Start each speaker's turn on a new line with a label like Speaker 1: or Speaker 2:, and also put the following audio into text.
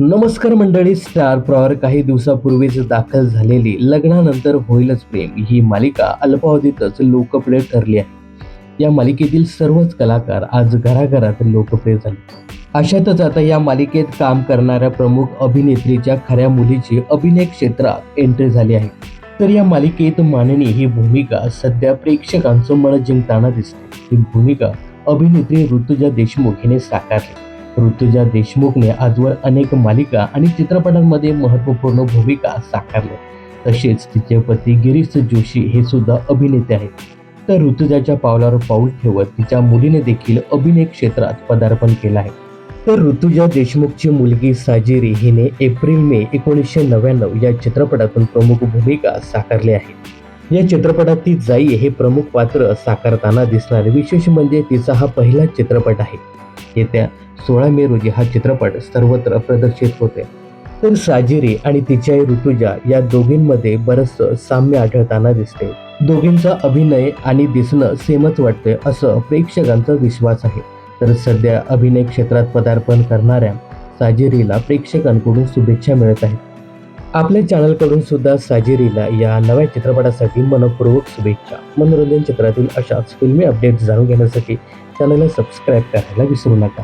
Speaker 1: नमस्कार मंडळी स्टार प्रॉवर काही दिवसापूर्वीच दाखल झालेली लग्नानंतर होईलच प्रेम ही मालिका अल्पावधीतच लोकप्रिय ठरली आहे. या मालिकेतील सर्वच कलाकार आज घराघरात लोकप्रिय झाले. अशातच आता या मालिकेत काम करणाऱ्या प्रमुख अभिनेत्रीच्या खऱ्या मुलीची अभिनय क्षेत्रात एंट्री झाली आहे. तर या मालिकेत माननी ही भूमिका सध्या प्रेक्षकांचं मन जिंकताना दिसते. ही भूमिका अभिनेत्री ऋतुजा देशमुख हिने साकारली. ऋतुजा देशमुखने आजवर अनेक मालिका आणि चित्रपटांमध्ये महत्त्वपूर्ण भूमिका साकारल्या. तसेच तिचे पती गिरीश जोशी हे सुद्धा अभिनेते आहेत. तर ऋतुजाच्या पावलावर पाऊल ठेवत तिच्या मुलीने देखील अभिनय क्षेत्रात पदार्पण केलं आहे. तर ऋतुजा देशमुखची मुलगी साजिरी हिने एप्रिल मे एकोणीसशे नव्याण्णव या चित्रपटातून प्रमुख भूमिका साकारली आहे. या चित्रपटात ती जाई हे प्रमुख पात्र साकारताना दिसणार विशेष म्हणजे तिचा हा पहिला चित्रपट आहे. येत्या सोळा मे रोजी हा चित्रपट सर्वत्र प्रदर्शित होते तर साजिरी आणि तिच्याही ऋतुजा या दोघींमध्ये बरंचसं साम्य आढळताना दिसते दोघींचा अभिनय आणि दिसणं सेमच वाटतंय असं प्रेक्षकांचा विश्वास आहे. तर सध्या अभिनय क्षेत्रात पदार्पण करणाऱ्या साजिरीला प्रेक्षकांकडून शुभेच्छा मिळत आहेत. आपल्या चॅनलकडून सुद्धा साजिरीला या नव्या चित्रपटासाठी मनपूर्वक शुभेच्छा. मनोरंजन क्षेत्रातील अशाच फिल्मी अपडेट्स जाणून घेण्यासाठी चॅनलला सबस्क्राईब करायला विसरू नका.